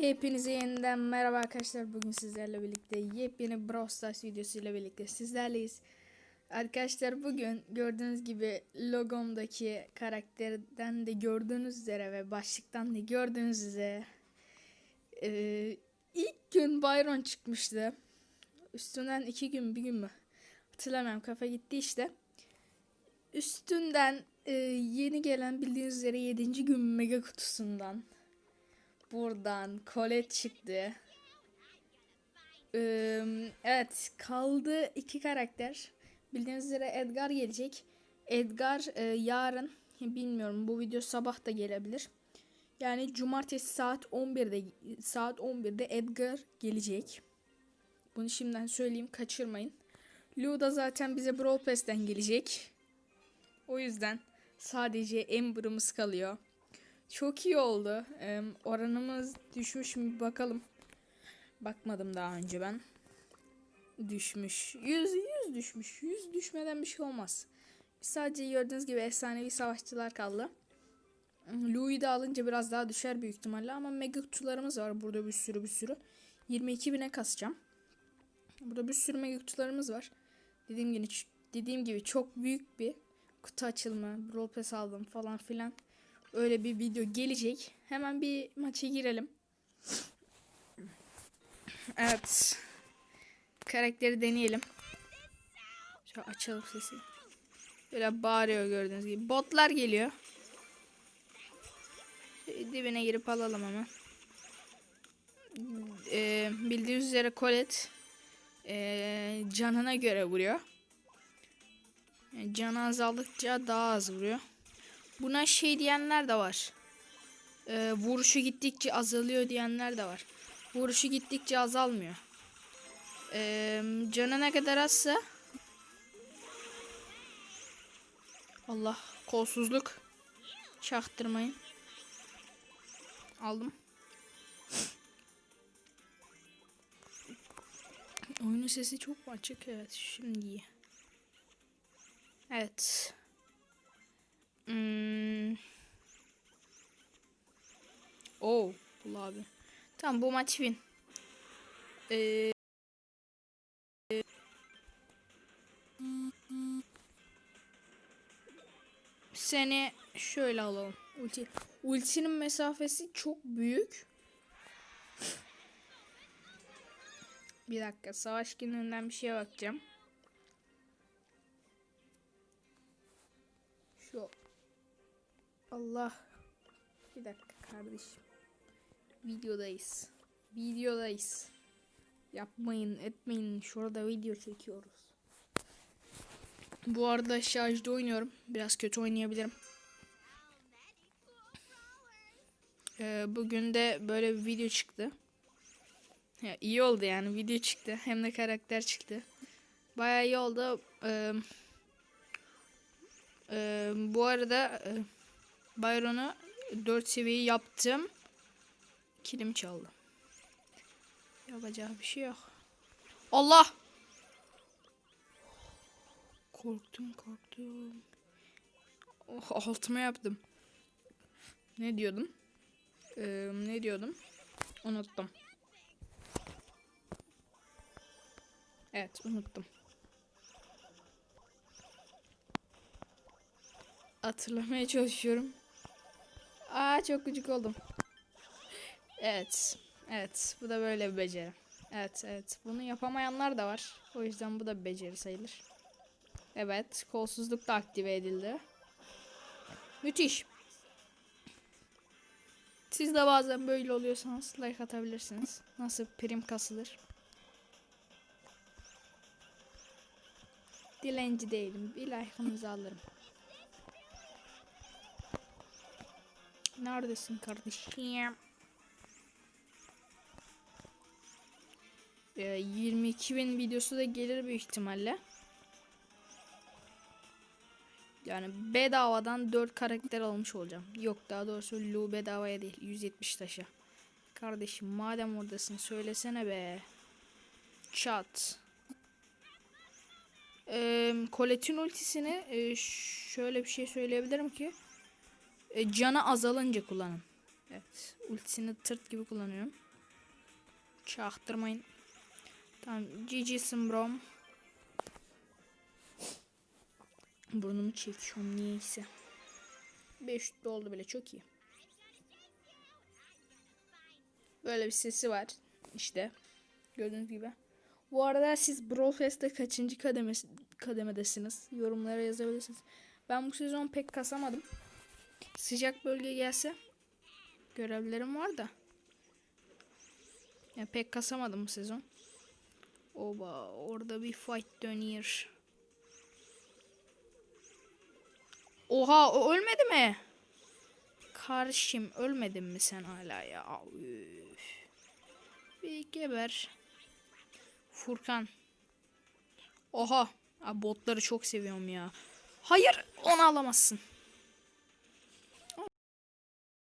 Hepinize yeniden merhaba arkadaşlar. Bugün sizlerle birlikte yepyeni Brawl Stars videosu ile birlikte sizlerleyiz. Arkadaşlar bugün gördüğünüz gibi logomdaki karakterden de gördüğünüz üzere ve başlıktan da gördüğünüz üzere eee, ilk gün Byron çıkmıştı. Üstünden iki gün bir gün mü? Hatırlamıyorum kafa gitti işte. Üstünden eee, yeni gelen bildiğiniz üzere 7. gün mega kutusundan Buradan Colette çıktı. Ee, evet kaldı iki karakter. Bildiğiniz üzere Edgar gelecek. Edgar e, yarın bilmiyorum bu video sabah da gelebilir. Yani cumartesi saat 11'de saat 11'de Edgar gelecek. Bunu şimdiden söyleyeyim kaçırmayın. Lou da zaten bize Brawl Pass'ten gelecek. O yüzden sadece Amber'ımız kalıyor. Çok iyi oldu. Ee, oranımız düşmüş mü bakalım. Bakmadım daha önce ben. Düşmüş. 100 100 düşmüş. 100 düşmeden bir şey olmaz. Sadece gördüğünüz gibi efsanevi savaşçılar kaldı. Louis'i de alınca biraz daha düşer büyük ihtimalle ama mega kutularımız var burada bir sürü bir sürü. 22 bine kasacağım. Burada bir sürü mega kutularımız var. Dediğim gibi dediğim gibi çok büyük bir kutu açılımı, Brawl Pass aldım falan filan. Öyle bir video gelecek. Hemen bir maça girelim. Evet. Karakteri deneyelim. Şöyle açalım sesi. Böyle bağırıyor gördüğünüz gibi. Botlar geliyor. Şöyle dibine girip alalım ama. Ee, bildiğiniz üzere Colette ee, canına göre vuruyor. Yani canı azaldıkça daha az vuruyor. Buna şey diyenler de var. Ee, vuruşu gittikçe azalıyor diyenler de var. Vuruşu gittikçe azalmıyor. Ee, canı ne kadar azsa Allah kolsuzluk çaktırmayın. Aldım. Oyunun sesi çok açık? Evet şimdi. Evet. Hmm. Oh, bul abi. Tamam bu maç win. Ee, seni şöyle alalım. Ulti. Ultinin mesafesi çok büyük. Bir dakika savaş gününden bir şeye bakacağım. Allah. Bir dakika kardeşim. Videodayız. Videodayız. Yapmayın etmeyin. Şurada video çekiyoruz. Bu arada şarjda oynuyorum. Biraz kötü oynayabilirim. Ee, bugün de böyle bir video çıktı. Ya, iyi oldu yani video çıktı. Hem de karakter çıktı. Bayağı iyi oldu. Ee, ee, bu arada e, Byron'u 4 seviye yaptım. Kilim çaldı. Yapacağı bir şey yok. Allah! Korktum korktum. Oh, altıma yaptım. Ne diyordum? Ee, ne diyordum? Unuttum. Evet unuttum. Hatırlamaya çalışıyorum. Aa çok gıcık oldum. Evet. Evet. Bu da böyle bir beceri. Evet evet. Bunu yapamayanlar da var. O yüzden bu da bir beceri sayılır. Evet. Kolsuzluk da aktive edildi. Müthiş. Siz de bazen böyle oluyorsanız like atabilirsiniz. Nasıl prim kasılır. Dilenci değilim. Bir like'ınızı alırım. Neredesin kardeşim? Ee, 22 bin videosu da gelir büyük ihtimalle. Yani bedavadan 4 karakter almış olacağım. Yok daha doğrusu Lu bedavaya değil. 170 taşa. Kardeşim madem oradasın söylesene be. Chat. Ee, Colette'in ultisini e, şöyle bir şey söyleyebilirim ki. E, canı azalınca kullanın. Evet. Ultisini tırt gibi kullanıyorum. Çaktırmayın. Tamam. GG Symbrom. Burnumu çekiyorum niyeyse. 5 oldu bile çok iyi. Böyle bir sesi var. İşte. Gördüğünüz gibi. Bu arada siz Brawl Fest'te kaçıncı kademesi, kademedesiniz? Yorumlara yazabilirsiniz. Ben bu sezon pek kasamadım. Sıcak bölge gelse görevlerim var da. Ya pek kasamadım bu sezon. Oba orada bir fight dönüyor. Oha o ölmedi mi? Kardeşim ölmedin mi sen hala ya? Üf. Bir geber. Furkan. Oha. Botları çok seviyorum ya. Hayır onu alamazsın.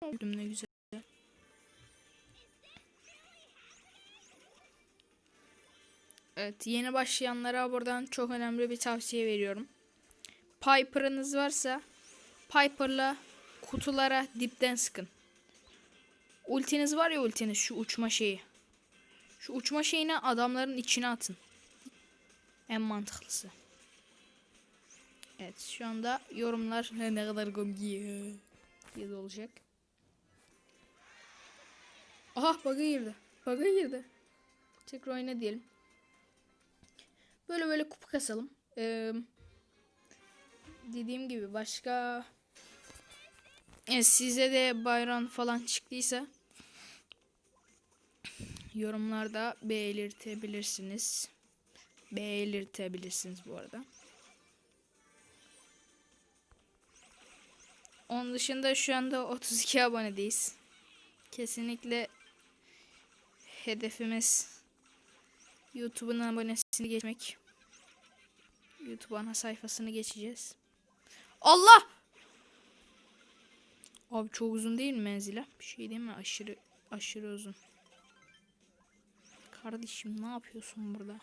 Öldüm ne güzel. Evet yeni başlayanlara buradan çok önemli bir tavsiye veriyorum. Piper'ınız varsa Piper'la kutulara dipten sıkın. Ultiniz var ya ultiniz şu uçma şeyi. Şu uçma şeyini adamların içine atın. En mantıklısı. Evet şu anda yorumlar ne kadar komik diye olacak. Aha bug'a girdi. Bug'a girdi. Tekrar oyna diyelim. Böyle böyle kupa kasalım. Ee, dediğim gibi başka e, size de bayram falan çıktıysa yorumlarda belirtebilirsiniz. Belirtebilirsiniz bu arada. Onun dışında şu anda 32 abonedeyiz. Kesinlikle hedefimiz YouTube'un abonesini geçmek. YouTube ana sayfasını geçeceğiz. Allah! Abi çok uzun değil mi menzile? Bir şey değil mi? Aşırı aşırı uzun. Kardeşim ne yapıyorsun burada?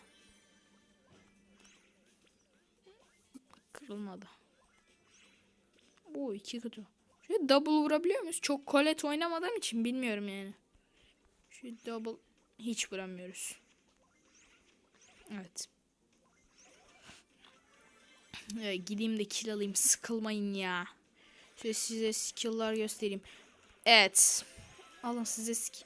Kırılmadı. Bu iki kutu. Şöyle double vurabiliyor muyuz? Çok kolet oynamadığım için bilmiyorum yani. Şu double hiç vuramıyoruz. Evet. Evet, gideyim de kill alayım. Sıkılmayın ya. Şöyle size skill'lar göstereyim. Evet. Alın size skill.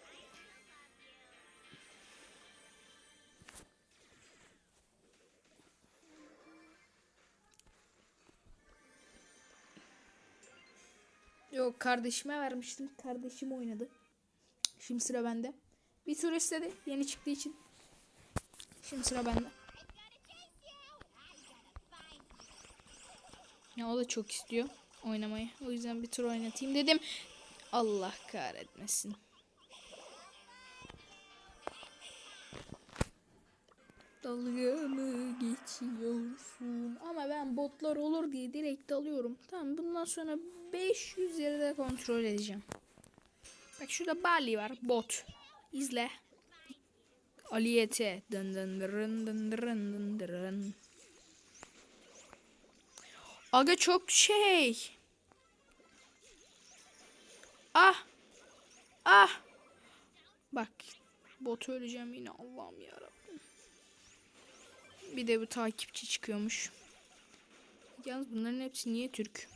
Yok kardeşime vermiştim. Kardeşim oynadı. Şimdi sıra bende. Bir tur istedi. Yeni çıktığı için. Şimdi sıra bende. Ya o da çok istiyor oynamayı. O yüzden bir tur oynatayım dedim. Allah kahretmesin. Dalga mı geçiyorsun? Ama ben botlar olur diye direkt dalıyorum. Tamam bundan sonra 500 yerde kontrol edeceğim. Bak şurada Bali var. Bot. İzle. Aliyete. Dın dın dırın dın dırın dın dırın. Aga çok şey. Ah. Ah. Bak. Bot öleceğim yine Allah'ım yarabbim. Bir de bu takipçi çıkıyormuş. Yalnız bunların hepsi niye Türk?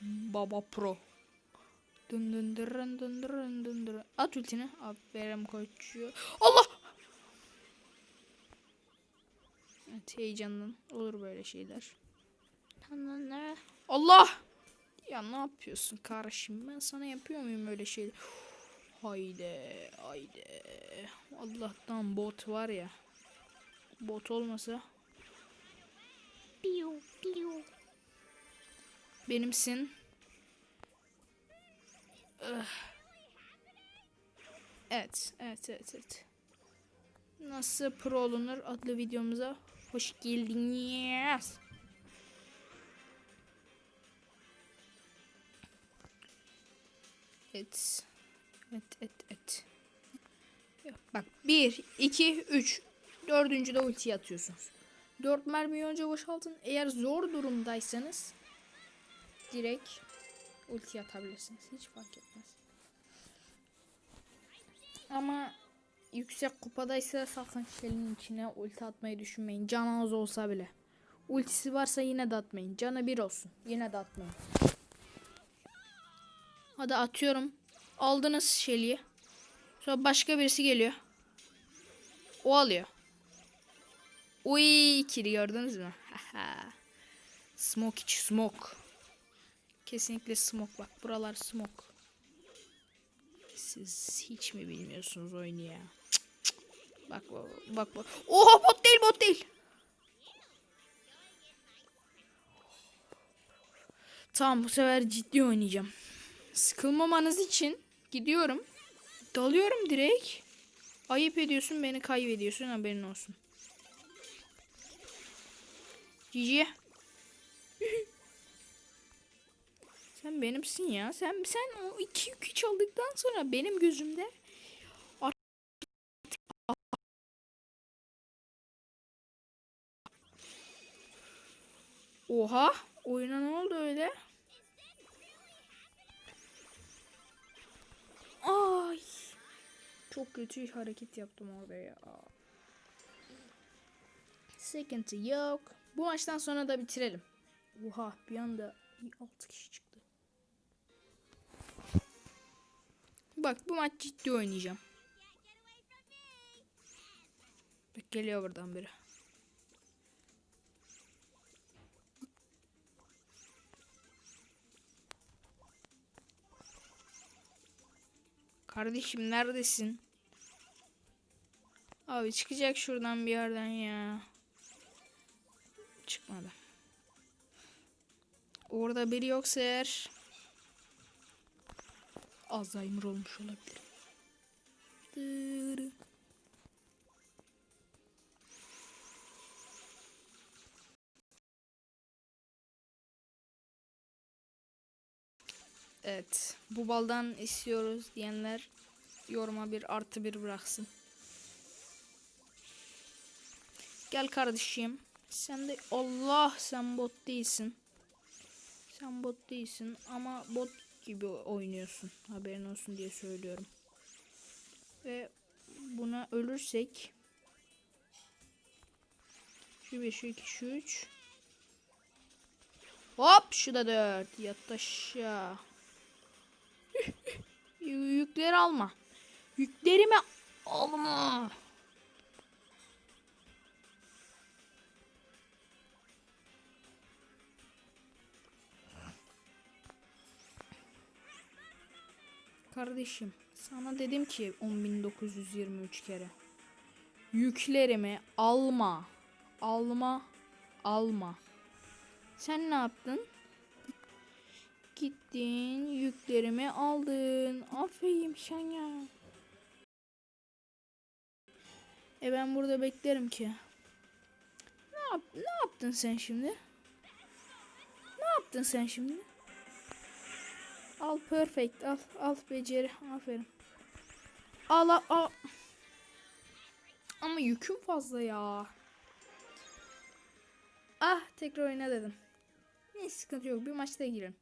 Baba Pro. Dın dın dırın dın dırın dın dırın. At ultini. Aferin koçu. Allah! Evet heyecandan olur böyle şeyler. Allah! Ya ne yapıyorsun kardeşim? Ben sana yapıyor muyum öyle şeyler? Haydi, haydi. Allah'tan bot var ya. Bot olmasa. Piu, piu. Benimsin. Evet, evet, evet, evet. Nasıl pro olunur adlı videomuza hoş geldiniz. Evet. Evet, evet, evet. Bak 1, 2, 3. Dördüncü de ulti atıyorsunuz. 4 mermiyi önce boşaltın. Eğer zor durumdaysanız direkt ulti atabilirsiniz. Hiç fark etmez. Ama yüksek kupadaysa sakın Shelly'nin içine ulti atmayı düşünmeyin. Can az olsa bile. Ultisi varsa yine de atmayın. Canı bir olsun. Yine de atmayın. Hadi atıyorum. Aldınız Shelly'i. Sonra başka birisi geliyor. O alıyor. Uy kiri gördünüz mü? Smoke iç smoke. Kesinlikle smoke bak. Buralar smoke. Siz hiç mi bilmiyorsunuz oyunu ya? Bak bak bak. Oha bot değil bot değil. Tamam bu sefer ciddi oynayacağım. Sıkılmamanız için gidiyorum. Dalıyorum direkt. Ayıp ediyorsun beni kaybediyorsun haberin olsun. Cici. sen benimsin ya. Sen sen o iki yükü çaldıktan sonra benim gözümde Oha, oyuna ne oldu öyle? Ay. Çok kötü hareket yaptım orada ya. Sıkıntı yok. Bu maçtan sonra da bitirelim. Oha bir anda 6 kişi çıktı. Bak bu maç ciddi oynayacağım. Bak geliyor buradan biri. Kardeşim neredesin? Abi çıkacak şuradan bir yerden ya. Çıkmadı. Orada biri yoksa eğer Alzheimer olmuş olabilir. Dırı. Evet. Bu baldan istiyoruz diyenler yoruma bir artı bir bıraksın. Gel kardeşim. Sen de Allah sen bot değilsin. Sen bot değilsin ama bot gibi oynuyorsun. Haberin olsun diye söylüyorum. Ve buna ölürsek şu 1 şu 2 şu 3 Hop şu da 4 yat aşağı. Yükleri alma. Yüklerimi alma. Kardeşim sana dedim ki 10.923 kere. Yüklerimi alma. Alma. Alma. Sen ne yaptın? Gittin yüklerimi aldın. Aferin sen ya. E ben burada beklerim ki. Ne, yap ne yaptın sen şimdi? Ne yaptın sen şimdi? Al perfect al al beceri aferin. Al al, al. Ama yüküm fazla ya. Ah tekrar oyna dedim. Ne sıkıntı yok bir maçta girin.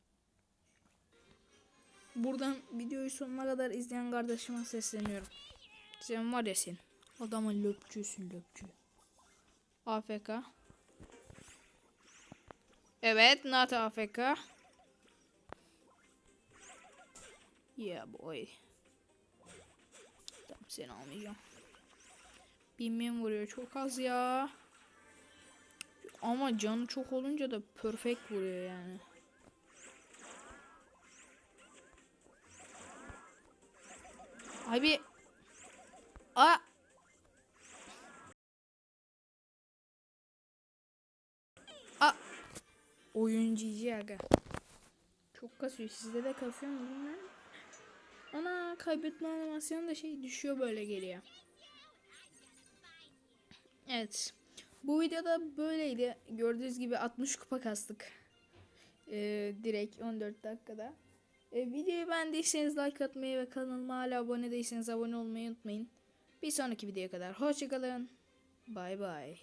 Buradan videoyu sonuna kadar izleyen kardeşime sesleniyorum. Sen var ya sen. Adamın löpçüsün löpçü. AFK. Evet not AFK. Yeah boy. Tamam seni almayacağım. Bilmem vuruyor çok az ya. Ama canı çok olunca da perfect vuruyor yani. Abi. A. A. Oyuncu aga. Çok kasıyor. Sizde de kasıyor mu bilmiyorum. Ana kaybetme animasyonu da şey düşüyor böyle geriye. Evet. Bu videoda böyleydi. Gördüğünüz gibi 60 kupa kastık. Ee, direkt 14 dakikada. Ee, videoyu beğendiyseniz like atmayı ve kanalıma hala abone değilseniz abone olmayı unutmayın. Bir sonraki videoya kadar hoşçakalın. Bay bay.